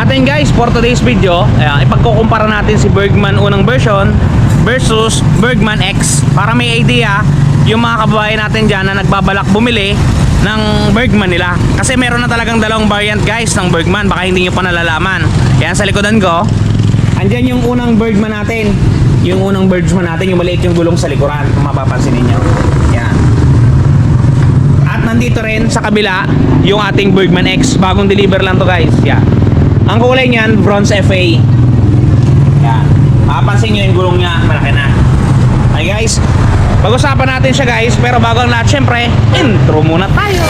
Atin guys, for today's video, ayan, ipagkukumpara natin si Bergman unang version versus Bergman X para may idea yung mga kababayan natin dyan na nagbabalak bumili ng Bergman nila. Kasi meron na talagang dalawang variant guys ng Bergman, baka hindi nyo pa nalalaman. Yan sa likodan ko, andyan yung unang Bergman natin. Yung unang Bergman natin, yung maliit yung gulong sa likuran, kung mapapansin ninyo. Yan. At nandito rin sa kabila yung ating Bergman X. Bagong deliver lang to guys. Yan. Ang kulay niyan, bronze FA. Yan. Mapapansin nyo yung gulong niya, malaki na. Okay guys, pag-usapan natin siya guys. Pero bago ang lahat, syempre, intro muna tayo.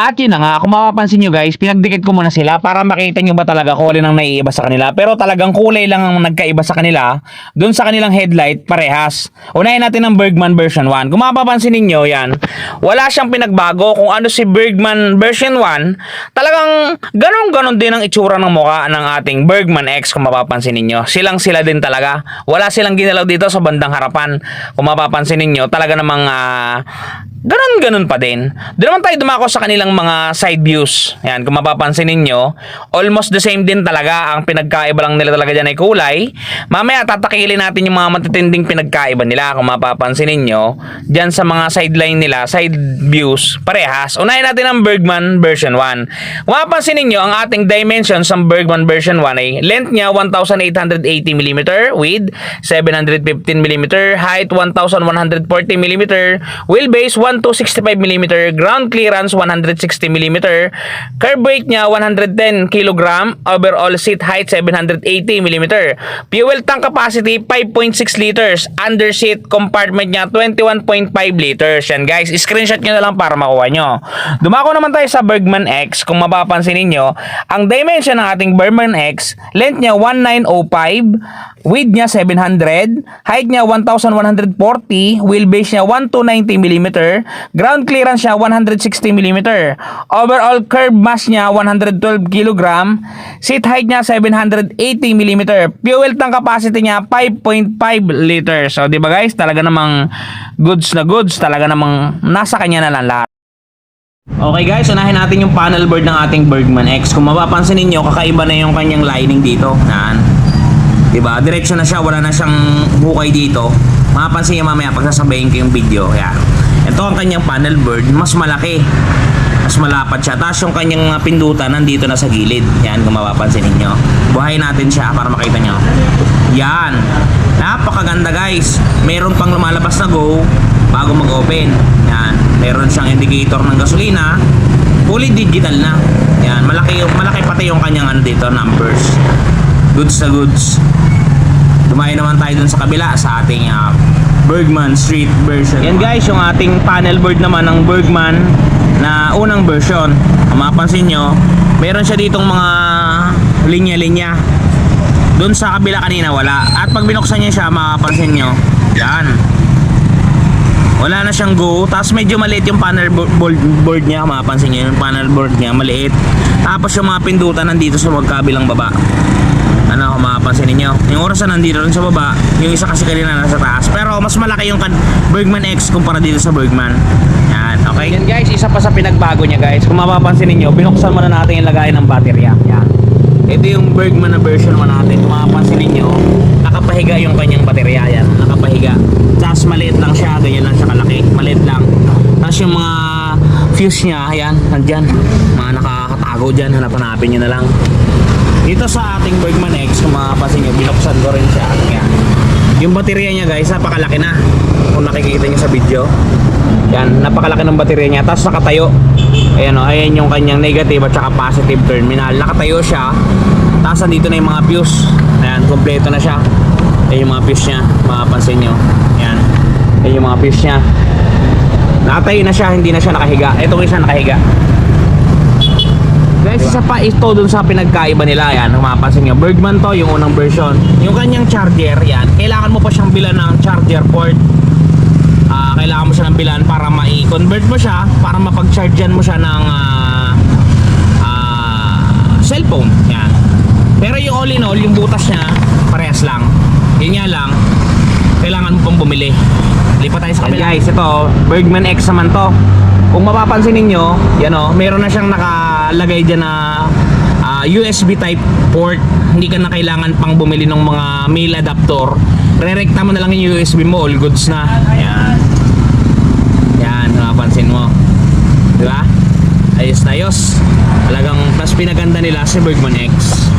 At yun na nga, kung mapapansin nyo guys, pinagdikit ko muna sila para makita nyo ba talaga kung alin ang naiiba sa kanila. Pero talagang kulay lang ang nagkaiba sa kanila. Doon sa kanilang headlight, parehas. Unahin natin ang Bergman version 1. Kung mapapansin ninyo yan, wala siyang pinagbago kung ano si Bergman version 1. Talagang ganon-ganon din ang itsura ng mukha ng ating Bergman X kung mapapansin ninyo. Silang sila din talaga. Wala silang ginalaw dito sa bandang harapan. Kung mapapansin ninyo, talaga namang ah, ganon-ganon pa din. Doon naman tayo dumako sa kanilang mga side views. Ayan, kung mapapansin ninyo, almost the same din talaga. Ang pinagkaiba lang nila talaga dyan ay kulay. Mamaya tatakilin natin yung mga matitinding pinagkaiba nila. Kung mapapansin ninyo, dyan sa mga sideline nila, side views, parehas. Unahin natin ang Bergman version 1. Kung mapapansin ninyo, ang ating dimensions ng Bergman version 1 ay length niya 1,880mm, width 715mm, height 1,140mm, wheelbase 1,265mm, ground clearance 160mm, curb weight niya 110 kg, overall seat height 780mm, fuel tank capacity 5.6 liters, under seat compartment niya 21.5 liters. Yan guys, screenshot nyo na lang para makuha nyo. Dumako naman tayo sa Bergman X. Kung mapapansin ninyo, ang dimension ng ating Bergman X, length niya 1905, width niya 700, height niya 1140, wheelbase niya 1290mm, ground clearance niya 160mm, overall curb mass niya 112 kg, seat height niya 780mm, fuel tank capacity niya 5.5 liters. So, di ba guys, talaga namang goods na goods, talaga namang nasa kanya na lang lahat. Okay guys, unahin natin yung panel board ng ating Bergman X. Kung mapapansin ninyo, kakaiba na yung kanyang lining dito. Yan. Diba? Diretso na siya, wala na siyang hukay dito. Mapapansin niyo mamaya pag sasabihin ko yung video. Yan. Ito ang kanyang panel board, mas malaki. Mas malapad siya. Tapos yung kanyang mga pindutan nandito na sa gilid. Yan, kung mapapansin ninyo. Buhayin natin siya para makita nyo. Yan. Napakaganda guys. Meron pang lumalabas na go bago mag-open. Yan. Meron siyang indicator ng gasolina. Fully digital na. Yan. Malaki, malaki pati yung kanyang ano dito, numbers. Goods na goods. Dumayo naman tayo dun sa kabila sa ating ah, Bergman Street version. Yan guys, yung ating panel board naman ng Bergman na unang version. Kung mapapansin nyo, meron siya ditong mga linya-linya. Doon sa kabila kanina wala. At pag binuksan niya siya, mapapansin nyo, yan. Wala na siyang go. Tapos medyo maliit yung panel bo- board, board niya. Mapapansin nyo, yung panel board niya maliit. Tapos yung mga pindutan nandito sa magkabilang baba. Ano, kung mapapansin ninyo. Yung oras na nandito rin sa baba. Yung isa kasi kanina nasa taas. Pero mas malaki yung Bergman X kumpara dito sa Bergman. Yan, okay? Yan guys, isa pa sa pinagbago niya guys. Kung mapapansin ninyo, binuksan muna natin yung lagayan ng baterya. Yan. Ito yung Bergman na version 1 natin. Kung mapapansin ninyo, nakapahiga yung kanyang baterya yan. Nakapahiga. Tapos maliit lang siya, ganyan lang siya kalaki. Maliit lang. Tapos yung mga fuse niya, ayan, nandyan. Mga nakakatago dyan, hanap-hanapin nyo na lang. Dito sa ating Bergman X, kung mapapansin nyo, binuksan ko rin siya. Yung baterya niya guys, napakalaki na. Kung nakikita nyo sa video. Yan, napakalaki ng baterya niya. Tapos nakatayo. Ayan o, ayan yung kanyang negative at saka positive terminal. Nakatayo siya. Tapos andito na yung mga fuse. Ayan, kompleto na siya. Ayan yung mga fuse niya. Mapapansin nyo. Ayan. Ayan yung mga fuse niya. Nakatayo na siya, hindi na siya nakahiga. Itong isa nakahiga. Guys, isa pa ito dun sa pinagkaiba nila yan. Kung mapapansin nyo, Bergman to, yung unang version. Yung kanyang charger, yan. Kailangan mo pa siyang bilan ng charger port. Ah, kailangan mo siya ng bilan para ma-convert mo siya para mapag-chargean mo siya ng ah, ah, cellphone. Yan. Pero yung all in all, yung butas niya, parehas lang. Yun nga lang, kailangan mo pang bumili. Lipat tayo sa kabila. guys, ito, Bergman X naman to. Kung mapapansin ninyo, yan o, meron na siyang nakalagay dyan na ah, USB type port. Hindi ka na kailangan pang bumili ng mga mail adapter. Re-recta mo na lang yung USB mo, all goods na. Yan. Yan, mapapansin mo. Di ba? Ayos na ayos. Talagang plus pinaganda nila si Bergman X.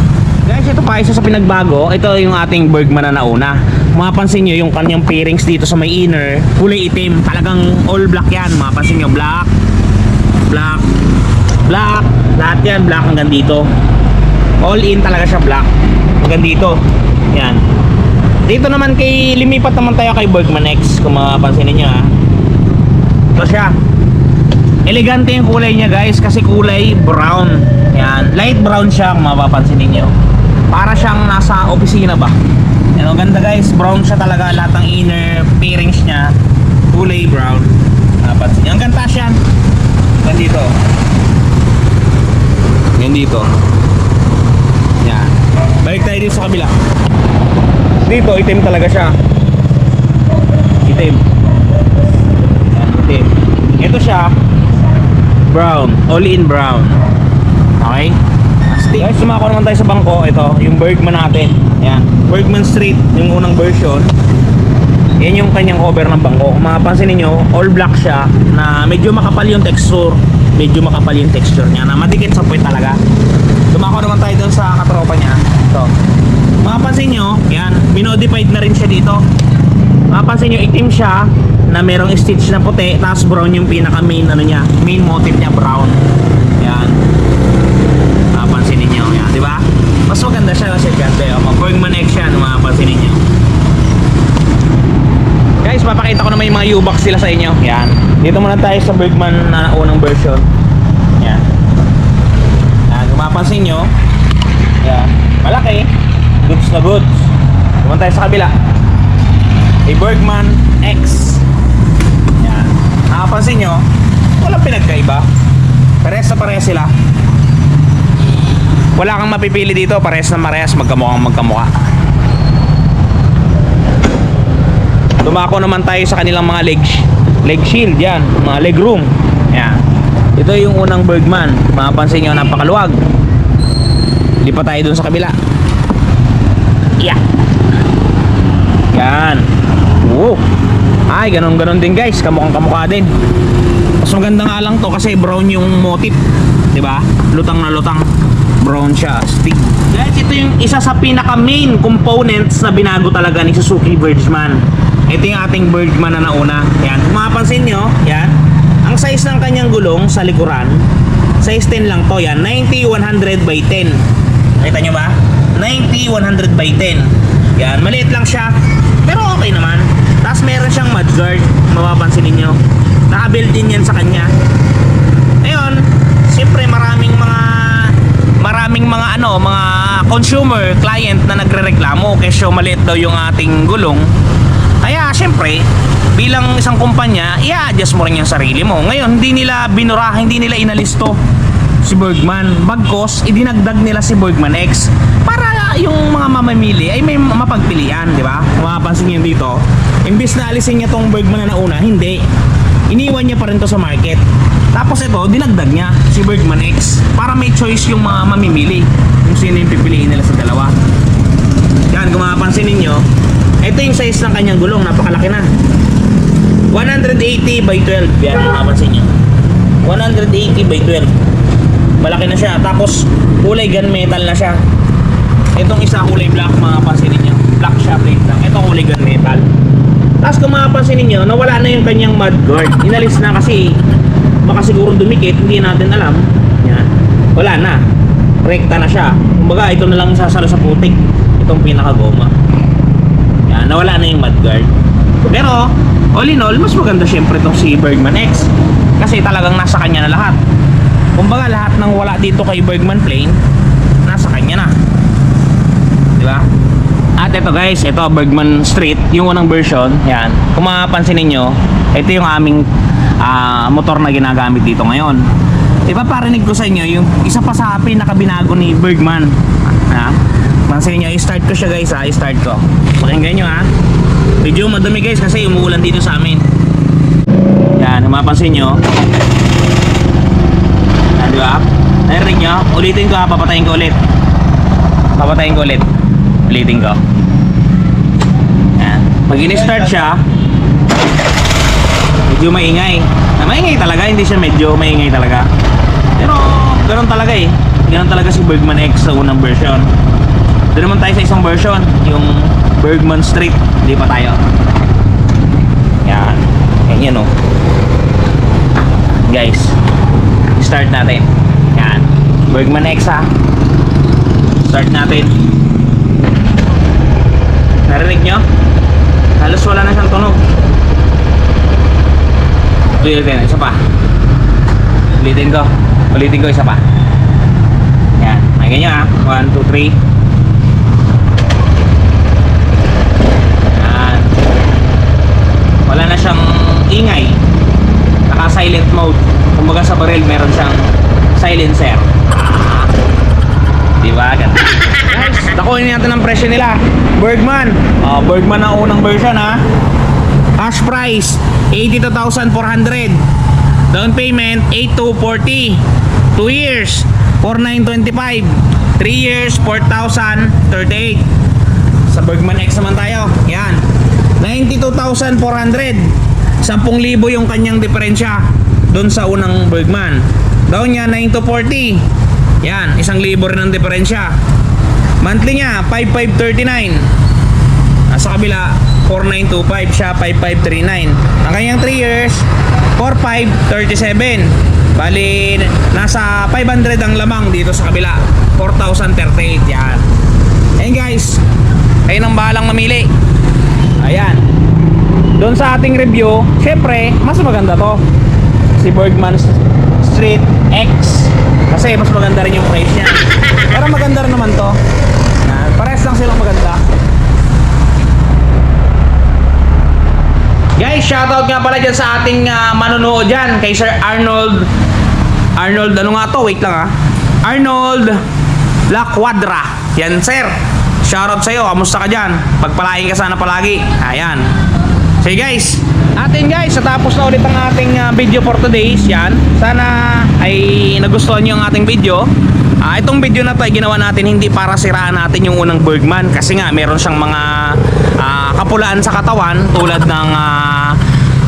Guys, ito pa isa sa pinagbago. Ito yung ating Bergman na nauna. Mapapansin nyo yung kanyang pairings dito sa may inner, kulay itim. Talagang all black yan. Mapapansin nyo, black, black, black. Lahat yan, black hanggang dito. All in talaga siya black. Hanggang dito. Yan. Dito naman kay, limipat naman tayo kay Bergman X. Kung mapapansin ninyo ha. Ito siya. Elegante yung kulay niya guys kasi kulay brown. Yan, light brown siya kung mapapansin niyo. Para siyang nasa opisina ba. Yan, ang ganda guys, brown siya talaga lahat ng inner pairings niya. Kulay brown. Mapapansin niyo. Ang ganda siya. Yan dito. Yan dito. Yan. Balik tayo dito sa kabila. Dito, itim talaga siya. Itim. Yan, itim. Ito siya, brown. All in brown. Okay? Astig. Guys, sumako naman tayo sa bangko. Ito, yung Bergman natin. Yan. Bergman Street, yung unang version. Yan yung kanyang cover ng bangko. Kung mapapansin ninyo, all black siya na medyo makapal yung texture. Medyo makapal yung texture niya na madikit sa puwet talaga. Dumako naman tayo doon sa katropa niya. Ito. Mapapansin nyo, yan, minodified na rin siya dito. Mapapansin nyo, itim siya na merong stitch na puti, tapos brown yung pinaka main ano niya, main motif niya brown. Yan. Mapapansin niyo, yan, di ba? Mas maganda siya kasi ganda, oh, mag Bergman X yan, mapapansin niyo. Guys, papakita ko naman yung mga U-box sila sa inyo. Yan. Dito muna tayo sa Bergman na unang version. Yan. Yan, kung mapapansin nyo, yan, malaki, goods na goods. Pumunta tayo sa kabila. A Bergman X. Yan. Nakapansin nyo, walang pinagkaiba. Parehas na parehas sila. Wala kang mapipili dito, parehas na parehas, magkamukhang magkamukha. Dumako naman tayo sa kanilang mga leg leg shield yan, mga leg room. Yan. Ito yung unang Bergman. Mapapansin nyo, napakaluwag. Lipat tayo dun sa kabila. Yeah. Yan. Wow. Ay, ganun ganon din guys. Kamukhang kamukha din. Mas maganda nga lang to kasi brown yung motif. 'Di ba? Lutang na lutang. Brown siya, stick. Guys, ito yung isa sa pinaka main components na binago talaga ni Suzuki Bergman. Ito yung ating Bergman na nauna. Yan. Kung mapapansin nyo, yan. Ang size ng kanyang gulong sa likuran, size 10 lang to. Yan. 90-100 by 10. Nakita nyo ba? 90-100 by 10. Yan. Maliit lang siya. Pero okay naman. Tapos meron siyang mudguard. Mapapansin ninyo. Naka-built in yan sa kanya. Ngayon, siyempre maraming mga maraming mga ano, mga consumer, client na nagrereklamo kesyo maliit daw yung ating gulong. Kaya siyempre, bilang isang kumpanya, i-adjust mo rin yung sarili mo. Ngayon, hindi nila binura, hindi nila inalisto si Bergman. Bagkos, idinagdag nila si Bergman X para yung mga mamamili ay may mapagpilian, di ba? Kung mapapansin niyo dito, imbis na alisin niya tong Bergman na nauna, hindi. Iniwan niya pa rin to sa market. Tapos ito, dinagdag niya si Bergman X para may choice yung mga mamimili kung sino yung pipiliin nila sa dalawa. Yan, kung mapapansin ninyo, ito yung size ng kanyang gulong, napakalaki na. 180 by 12, yan, mapapansin nyo. 180 by 12. Malaki na siya, tapos kulay gunmetal na siya. Itong isa kulay black, mapapansin ninyo. Black siya, plate lang. Ito kulay gunmetal. Tapos kung mapapansin ninyo, nawala na yung kanyang mud guard. Inalis na kasi baka siguro dumikit, hindi natin alam. Yan. Wala na. Rekta na siya. Kumbaga, ito na lang sasalo sa putik. Itong pinakagoma. Nawala na yung mud guard. Pero, all in all, mas maganda syempre itong si Bergman X. Kasi talagang nasa kanya na lahat. Kumbaga, lahat ng wala dito kay Bergman Plane, nasa kanya na. Di ba? At ito guys, ito Bergman Street, yung unang version. Yan. Kung mapapansin ninyo, ito yung aming ah, motor na ginagamit dito ngayon. Ipaparinig ko sa inyo yung isa pa sa pinakabinago ni Bergman. Ha? Pansin niyo, i-start ko siya guys ha, i-start ko. Pakinggan nyo ha. Medyo madumi guys kasi umuulan dito sa amin. Yan, kung mapapansin nyo. Yan, di ba? Narinig nyo? Ulitin ko ha, papatayin ko ulit. Papatayin ko ulit. Ulitin ko. Yan. Pag in-start siya, medyo maingay. Na maingay talaga, hindi siya medyo maingay talaga. Pero, ganoon talaga eh. Ganoon talaga si Bergman X sa unang version. Doon naman tayo sa isang version, yung Bergman Street. Hindi pa tayo. Yan. Ganyan oh. Guys, start natin. Yan. Bergman X ha. Start natin. Narinig nyo? Halos wala na siyang tunog. Ulitin, isa pa. Ulitin ko. Ulitin ko isa pa. Yan. May ganyan ha. 1, 2, 3. Yan. Wala na siyang ingay. Naka silent mode. Kumbaga sa barrel meron siyang silencer. Di ba? Ganda. Guys, nakuha natin ang presyo nila. Bergman. Oh, Bergman ang unang version ha. Cash price 82,400. Down payment 8240. 2 years 4925. 3 years 4,038. Sa Bergman X naman tayo. Yan. 92,400. 10,000 yung kanyang diferensya doon sa unang Bergman. Down niya 9240. Yan, isang libo rin ang diferensya. Monthly niya 5539. Nasa kabila 4925 siya 5539. Ang kanyang 3 years 4537. Bali nasa 500 ang lamang dito sa kabila. 4038 yan. Ayun guys. Kayo nang bahalang mamili. Ayan. Doon sa ating review, syempre, mas maganda to. Si Bergman Street X. Kasi mas maganda rin yung price niya. Pero maganda rin naman to. Yan. Pares lang silang maganda. Guys, shoutout nga pala dyan sa ating uh, manunood dyan. Kay Sir Arnold. Arnold, ano nga to? Wait lang ah. Arnold La Quadra. Yan, sir. Shoutout sa'yo. Kamusta ka dyan? Pagpalain ka sana palagi. Ayan. Sige guys. Atin guys, natapos na ulit ang ating ah, video for today. Yan. Sana ay nagustuhan nyo ang ating video. Ah, itong video na to ay ginawa natin hindi para siraan natin yung unang Bergman kasi nga meron siyang mga ah, kapulaan sa katawan tulad ng ah,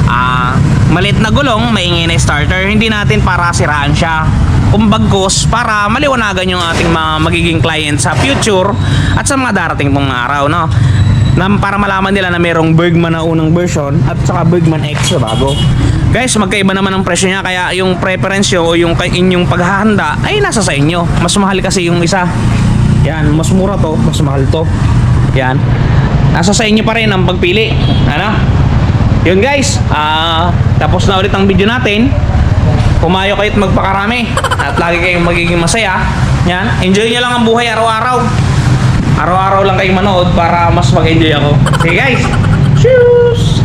ah, maliit na gulong, maingay na starter. Hindi natin para siraan siya. Kumbagkos para maliwanagan yung ating mga magiging client sa future at sa mga darating pong araw, no? Na para malaman nila na merong Bergman na unang version at saka Bergman X na bago. Guys, magkaiba naman ang presyo niya kaya yung preference nyo o yung inyong paghahanda ay nasa sa inyo. Mas mahal kasi yung isa. Yan, mas mura to, mas mahal to. Yan. Nasa sa inyo pa rin ang pagpili. Ano? Yun guys, ah tapos na ulit ang video natin. Pumayo kayo at magpakarami at lagi kayong magiging masaya. Yan, enjoy nyo lang ang buhay araw-araw. Araw-araw lang kayong manood para mas mag-enjoy ako. Okay guys, cheers!